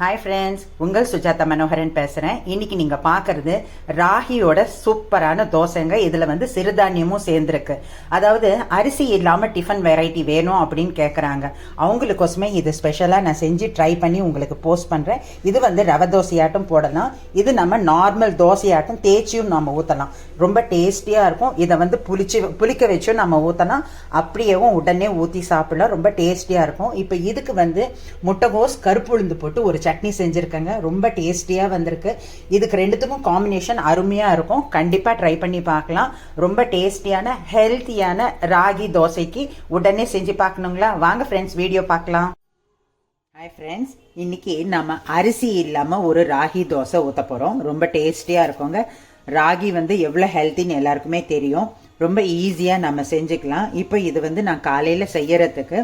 Hi friends உங்கள் சுஜாதா மனோகரன் பேசுகிறேன் இன்னைக்கு நீங்கள் பார்க்கறது ராகியோட சூப்பரான தோசைங்க. இதில் வந்து சிறுதானியமும் சேர்ந்துருக்கு. அதாவது அரிசி இல்லாமல் டிஃபன் வெரைட்டி வேணும் அப்படின்னு கேட்குறாங்க அவங்களுக்கோசமே இது ஸ்பெஷலாக நான் செஞ்சு ட்ரை பண்ணி உங்களுக்கு போஸ்ட் பண்ணுறேன் இது வந்து ரவை தோசையாட்டும் போடலாம். இது நம்ம நார்மல் தோசையாட்டும் தேய்ச்சியும் நம்ம ஊற்றலாம் ரொம்ப டேஸ்டியாக இருக்கும். இதை வந்து புளிச்சு புளிக்க வச்சும் நம்ம ஊற்றலாம் அப்படியேவும் உடனே ஊற்றி சாப்பிடலாம். ரொம்ப டேஸ்டியாக இருக்கும். இப்போ இதுக்கு வந்து முட்டைகோஸ் கருப்பு உளுந்து போட்டு ஒரு சட்னி செஞ்சுருக்கேங்க. ரொம்ப டேஸ்டியாக வந்திருக்கு. இதுக்கு ரெண்டுத்துக்கும் காம்பினேஷன் அருமையாக இருக்கும். கண்டிப்பாக ட்ரை பண்ணி பார்க்கலாம். ரொம்ப டேஸ்டியான ஹெல்த்தியான ராகி தோசைக்கு உடனே செஞ்சு பார்க்கணுங்களா? வாங்க ஃப்ரெண்ட்ஸ் வீடியோ பார்க்கலாம். ஹாய் ஃப்ரெண்ட்ஸ் இன்னைக்கு நம்ம அரிசி இல்லாமல் ஒரு ராகி தோசை ஊற்ற போகிறோம் ரொம்ப டேஸ்டியாக இருக்குங்க. ராகி வந்து எவ்வளோ ஹெல்த்தின்னு எல்லாருக்குமே தெரியும். ரொம்ப ஈஸியாக நம்ம செஞ்சுக்கலாம். இப்போ இது வந்து நான் காலையில் செய்யறதுக்கு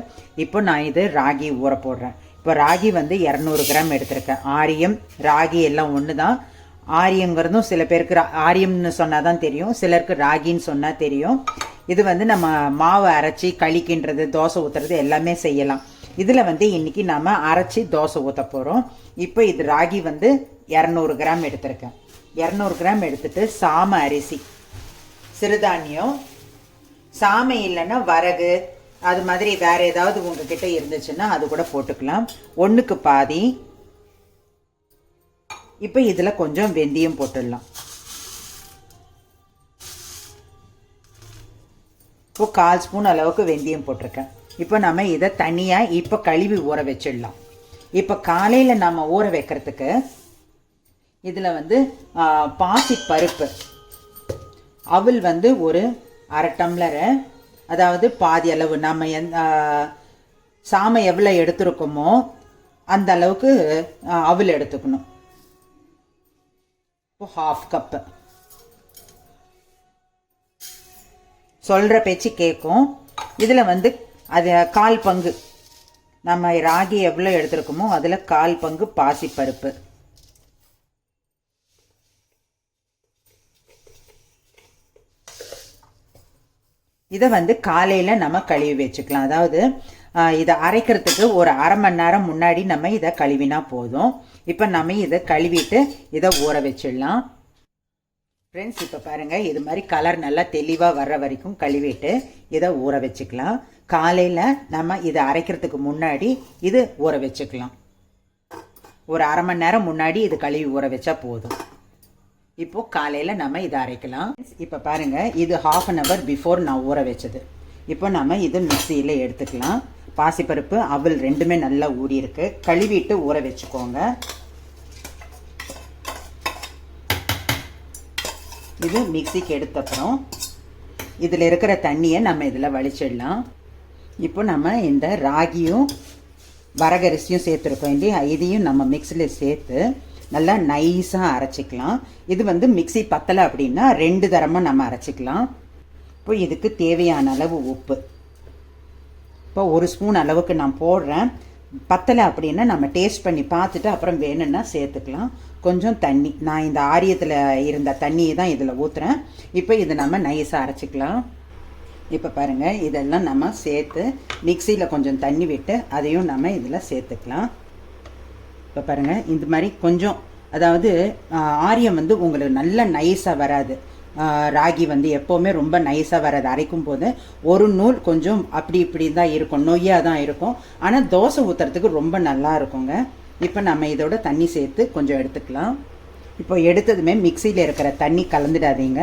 இப்போ நான் இது ராகி ஊற போடுறேன். இப்போ ராகி வந்து இரநூறு கிராம் எடுத்திருக்கேன். ஆரியம் ராகி எல்லாம் ஒன்று தான் ஆரியங்கிறதும் சில பேருக்கு ரா- ஆரியம்னு சொன்னால் தான் தெரியும். சிலருக்கு ராகின்னு சொன்னால் தெரியும். இது வந்து நம்ம மாவு அரைச்சி களிக்கின்றது தோசை ஊற்றுறது எல்லாமே செய்யலாம். இதில் வந்து இன்னைக்கு நம்ம அரைச்சி தோசை ஊற்ற போகிறோம் இப்போ இது ராகி வந்து இரநூறு கிராம் எடுத்திருக்கேன். இரநூறு கிராம் எடுத்துட்டு சாம அரிசி சிறுதானியம் சாமை இல்லைன்னா வரகு அது மாதிரி வேறு ஏதாவது உங்ககிட்ட இருந்துச்சுன்னா அது கூட போட்டுக்கலாம். ஒன்றுக்கு பாதி. இப்போ இதில் கொஞ்சம் வெந்தயம் போட்டுடலாம். இப்போ கால் ஸ்பூன் அளவுக்கு வெந்தயம் போட்டிருக்கேன். இப்போ நம்ம இதை தனியாக இப்போ கழுவி ஊற வச்சிடலாம். இப்போ காலையில் நம்ம ஊற வைக்கிறதுக்கு இதில் வந்து பாசி பருப்பு அவள் வந்து ஒரு அரை டம்ளரை. அதாவது பாதி அளவு நம்ம எந் சாமை எவ்வளோ எடுத்துருக்கோமோ அந்த அளவுக்கு அவல் எடுத்துக்கணும். இப்போ ஹாஃப் கப்பு சொல்கிற பேச்சு கேட்கும் இதில் வந்து அது கால் பங்கு. நம்ம ராகி எவ்வளோ எடுத்துருக்கோமோ அதில் கால் பங்கு பாசிப்பருப்பு. இதை வந்து காலையில் நம்ம கழுவி வச்சுக்கலாம். அதாவது இதை அரைக்கிறதுக்கு ஒரு அரை மணி நேரம் முன்னாடி நம்ம இதை கழுவினா போதும். இப்போ நம்ம இதை கழுவிட்டு இதை ஊற வச்சிடலாம். ஃப்ரெண்ட்ஸ் இப்போ பாருங்கள் இது மாதிரி கலர் நல்லா தெளிவாக வர்ற வரைக்கும் கழுவிட்டு இதை ஊற வச்சுக்கலாம். காலையில் நம்ம இதை அரைக்கிறதுக்கு முன்னாடி இது ஊற வச்சுக்கலாம். ஒரு அரை மணி நேரம் முன்னாடி இது கழுவி ஊற வச்சா போதும். இப்போ காலையில் நம்ம இதை அரைக்கலாம். இப்போ பாருங்க இது ஹாஃப் அன் ஹவர் பிஃபோர் நான் ஊற வச்சது. இப்போ நம்ம இது மிக்சியில் எடுத்துக்கலாம். பாசிப்பருப்பு அவல் ரெண்டுமே நல்லா ஊறியிருக்கு கழுவிட்டு ஊற வச்சுக்கோங்க. இது மிக்சிக்கு எடுத்த அப்புறம் இதில் இருக்கிற தண்ணியை நம்ம இதில் வலிச்சிடலாம். இப்போ நம்ம இந்த ராகியும் வரகரிசியும் சேர்த்துருக்கோம் இல்லையா? இதையும் நம்ம மிக்சியில் சேர்த்து நல்லா நைஸாக அரைச்சிக்கலாம். இது வந்து மிக்ஸி பத்தலை அப்படின்னா ரெண்டு தரமாக நம்ம அரைச்சிக்கலாம். இப்போ இதுக்கு தேவையான அளவு உப்பு. இப்போ ஒரு ஸ்பூன் அளவுக்கு நான் போடுறேன். பத்தலை அப்படின்னா நம்ம டேஸ்ட் பண்ணி பார்த்துட்டு அப்புறம் வேணும்னா சேர்த்துக்கலாம். கொஞ்சம் தண்ணி. நான் இந்த ஆரியத்தில் இருந்த தண்ணியை தான் இதில் ஊற்றுறேன் இப்போ இதை நம்ம நைஸாக அரைச்சிக்கலாம். இப்போ பாருங்கள் இதெல்லாம் நம்ம சேர்த்து மிக்சியில் கொஞ்சம் தண்ணி விட்டு அதையும் நம்ம இதில் சேர்த்துக்கலாம். இப்போ பாருங்கள் இந்த மாதிரி கொஞ்சம் அதாவது ஆரியம் வந்து உங்களுக்கு நல்ல நைஸாக வராது. ராகி வந்து எப்போவுமே ரொம்ப நைஸாக வராது. அரைக்கும் போது ஒரு நூல் கொஞ்சம் அப்படி இப்படி தான் இருக்கும். நொய்யாக தான் இருக்கும். ஆனால் தோசை ஊற்றுறதுக்கு ரொம்ப நல்லா இருக்குங்க. இப்போ நம்ம இதோட தண்ணி சேர்த்து கொஞ்சம் எடுத்துக்கலாம். இப்போ எடுத்ததுமே மிக்சியில் இருக்கிற தண்ணி கலந்துடாதீங்க.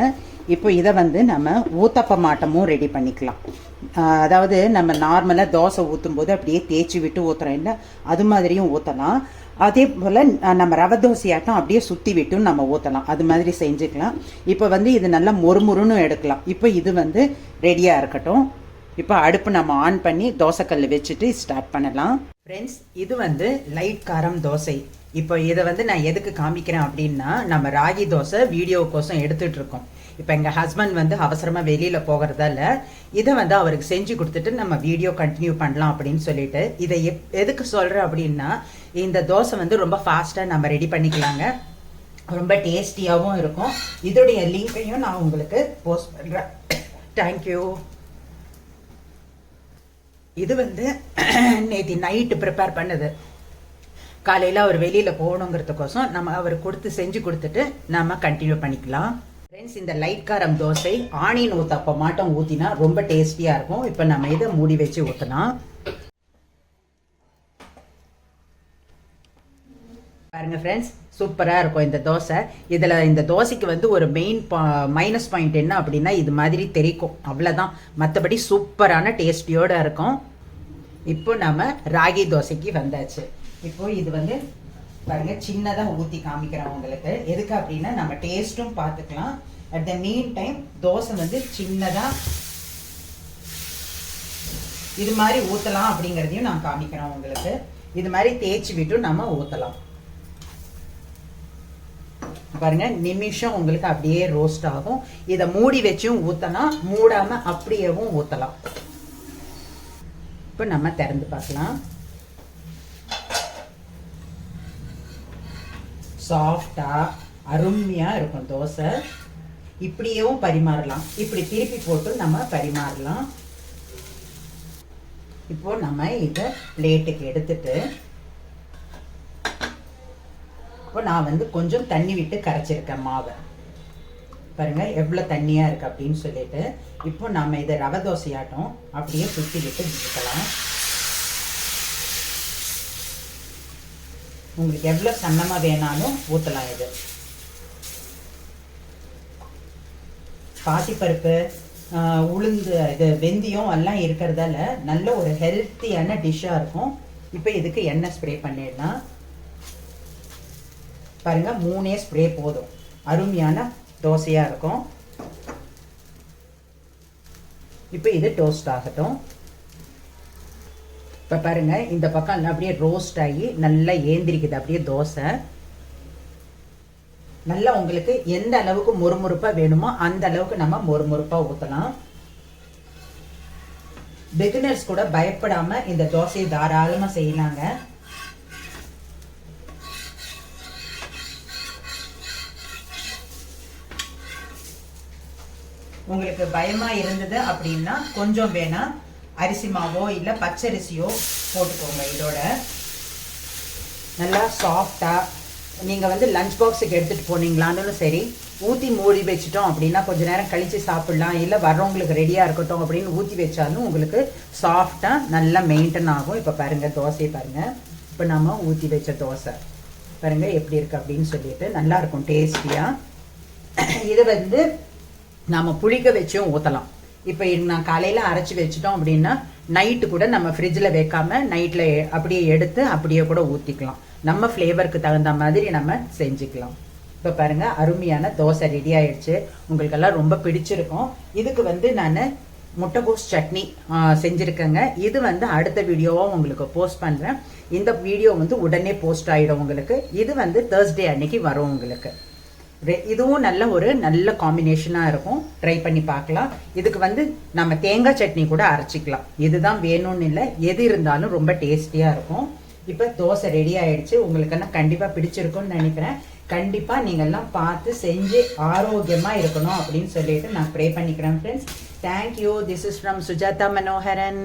இப்போ இதை வந்து நம்ம ஊத்தப்ப மாட்டமும் ரெடி பண்ணிக்கலாம். அதாவது நம்ம நார்மலாக தோசை ஊற்றும் போது அப்படியே தேய்ச்சி விட்டு ஊற்றுறோம் இல்லை? அது மாதிரியும் ஊற்றலாம் அதே போல் நம்ம ரவை தோசையாட்டம் அப்படியே சுற்றி விட்டும் நம்ம ஊற்றலாம் அது மாதிரி செஞ்சுக்கலாம். இப்போ வந்து இது நல்லா மொறுமுறுன்னு எடுக்கலாம். இப்போ இது வந்து ரெடியாக இருக்கட்டும். இப்போ அடுப்பு நம்ம ஆன் பண்ணி தோசைக்கல் வச்சுட்டு ஸ்டார்ட் பண்ணலாம். ஃப்ரெண்ட்ஸ் இது வந்து லைட் காரம் தோசை. இப்போ இதை வந்து நான் எதுக்கு காமிக்கிறேன் அப்படின்னா நம்ம ராகி தோசை வீடியோக்கோசம் எடுத்துகிட்டு இருக்கோம் இப்போ எங்கள் ஹஸ்பண்ட் வந்து அவசரமாக வெளியில் போகிறதால இதை வந்து அவருக்கு செஞ்சு கொடுத்துட்டு நம்ம வீடியோ கண்டினியூ பண்ணலாம் அப்படின்னு சொல்லிட்டு இதை எப் எதுக்கு சொல்கிறேன் அப்படின்னா இந்த தோசை வந்து ரொம்ப ஃபாஸ்ட்டாக நம்ம ரெடி பண்ணிக்கலாங்க. ரொம்ப டேஸ்டியாகவும் இருக்கும். இதோடைய லிங்கையும் நான் உங்களுக்கு போஸ்ட் பண்ணுறேன் தேங்க்யூ இது வந்து நேற்று நைட்டு ப்ரிப்பேர் பண்ணது. காலையில் அவர் வெளியில் போகணுங்கிறதுக்கோசம் நம்ம அவர் கொடுத்து செஞ்சு கொடுத்துட்டு நம்ம கண்டினியூ பண்ணிக்கலாம். ஃப்ரெண்ட்ஸ் இந்த லைட் காரம் தோசை ஆனியன் ஊற்றப்போ மாட்டம் ஊற்றினா ரொம்ப டேஸ்டியாக இருக்கும். இப்போ நம்ம இதை மூடி வச்சு ஊற்றலாம் பாருங்க ஃப்ரெண்ட்ஸ் சூப்பராக இருக்கும் இந்த தோசை. இதில் இந்த தோசைக்கு வந்து ஒரு மெயின் மைனஸ் பாயிண்ட் என்ன அப்படின்னா இது மாதிரி தெரிக்கும். அவ்வளோதான் மற்றபடி சூப்பரான டேஸ்டியோடு இருக்கும். இப்போ நம்ம ராகி தோசைக்கு வந்தாச்சு. இப்போ இது வந்து பாருங்க சின்னதாக ஊற்றி காமிக்கிறோம் உங்களுக்கு. எதுக்கு அப்படின்னா நம்ம டேஸ்ட்டும் பார்த்துக்கலாம். At the main time dosa வந்து சின்னதாக இது மாதிரி ஊற்றலாம் அப்படிங்கிறதையும் நான் காமிக்கிறோம் உங்களுக்கு. இது மாதிரி தேய்ச்சி விட்டு நம்ம ஊற்றலாம் பாருங்க நிமிஷம் உங்களுக்கு அப்படியே ரோஸ்ட் ஆகும். இதை மூடி வச்சும் ஊற்றலாம் மூடாம அப்படியேவும் ஊற்றலாம் இப்போ நம்ம திறந்து பார்க்கலாம். சாஃப்டா அருமையா இருக்கும் தோசை. இப்படியேவும் பரிமாறலாம். இப்படி திருப்பி போட்டு நம்ம பரிமாறலாம். இப்போ நம்ம இதை பிளேட்டுக்கு எடுத்துட்டு இப்போ நான் வந்து கொஞ்சம் தண்ணி விட்டு கரைச்சிருக்கேன் மாவை. பாருங்க எவ்வளோ தண்ணியாக இருக்குது அப்படின்னு சொல்லிட்டு இப்போ நம்ம இதை ரவை தோசையாட்டம் அப்படியே சுற்றி விட்டு ஊற்றலாம் உங்களுக்கு எவ்வளோ சன்னமாக வேணாலும் ஊற்றலாம் இது. பாசிப்பருப்பு உளுந்து இது வெந்தயம் எல்லாம் இருக்கிறதால நல்ல ஒரு ஹெல்த்தியான டிஷ்ஷாக இருக்கும். இப்போ இதுக்கு எண்ணெய் ஸ்ப்ரே பண்ணிடலாம். பாருங்க மூணே ஸ்ப்ரே போதும். அருமையான தோசையா இருக்கும். இப்போ இது டோஸ்ட் ஆகட்டும். இப்போ பாருங்க இந்த பக்கம் அப்படியே ரோஸ்ட் ஆகி நல்லா ஏந்திரிக்குது அப்படியே தோசை. நல்லா உங்களுக்கு எந்த அளவுக்கு மொறுமொறுப்பா வேணுமோ அந்த அளவுக்கு நம்ம மொறுமொறுப்பா ஊற்றலாம் பிகினர்ஸ் கூட பயப்படாம இந்த தோசையை தாராளமா செய்யலாங்க. உங்களுக்கு பயமா இருந்தது அப்படின்னா கொஞ்சம் வேணா அரிசி மாவோ இல்லை பச்சரிசியோ போட்டுக்கோங்க இதோட. நல்லா சாஃப்டா நீங்க வந்து லஞ்ச் பாக்ஸுக்கு எடுத்துட்டு போனீங்களான்னு சரி ஊத்தி மூடி வச்சிட்டோம் அப்படின்னா கொஞ்ச நேரம் கழிச்சு சாப்பிடலாம். இல்லை வர்றவங்களுக்கு ரெடியா இருக்கட்டும் அப்படின்னு ஊத்தி வச்சாலும் உங்களுக்கு சாஃப்டா நல்லா மெயின்டைன் ஆகும். இப்போ பாருங்க தோசையை பாருங்க. இப்போ நம்ம ஊத்தி வச்ச தோசை. பாருங்க எப்படி இருக்கு அப்படின்னு சொல்லிட்டு நல்லா இருக்கும் டேஸ்டியா இது வந்து நாம் புளிக்க வச்சும் ஊற்றலாம் இப்போ நான் காலையில் அரைச்சி வச்சிட்டோம் அப்படின்னா நைட்டு கூட நம்ம ஃப்ரிட்ஜில் வைக்காம நைட்டில் அப்படியே எடுத்து அப்படியே கூட ஊற்றிக்கலாம் நம்ம ஃப்ளேவருக்கு தகுந்த மாதிரி நம்ம செஞ்சுக்கலாம். இப்போ பாருங்கள் அருமையான தோசை ரெடி ஆயிடுச்சு உங்களுக்கெல்லாம் ரொம்ப பிடிச்சிருக்கும். இதுக்கு வந்து நான் முட்டைகோஸ் சட்னி செஞ்சுருக்கேங்க. இது வந்து அடுத்த வீடியோவாக உங்களுக்கு போஸ்ட் பண்ணுறேன் இந்த வீடியோ வந்து உடனே போஸ்ட் ஆகிடும் உங்களுக்கு. இது வந்து தேர்ஸ்டே அன்னைக்கு வரும் உங்களுக்கு. இதுவும் நல்ல ஒரு நல்ல காம்பினேஷனாக இருக்கும். ட்ரை பண்ணி பார்க்கலாம். இதுக்கு வந்து நம்ம தேங்காய் சட்னி கூட அரைச்சிக்கலாம். இதுதான் வேணும்னு இல்லை. எது இருந்தாலும் ரொம்ப டேஸ்டியாக இருக்கும். இப்போ தோசை ரெடி ஆயிடுச்சு. உங்களுக்கெல்லாம் கண்டிப்பாக பிடிச்சிருக்கும்னு நினைக்கிறேன். கண்டிப்பாக நீங்கள்லாம் பார்த்து செஞ்சு ஆரோக்கியமாக இருக்கணும் அப்படின்னு சொல்லிட்டு நான் ப்ரே பண்ணிக்கிறேன் friends thank you this is from Sujatha Manoharan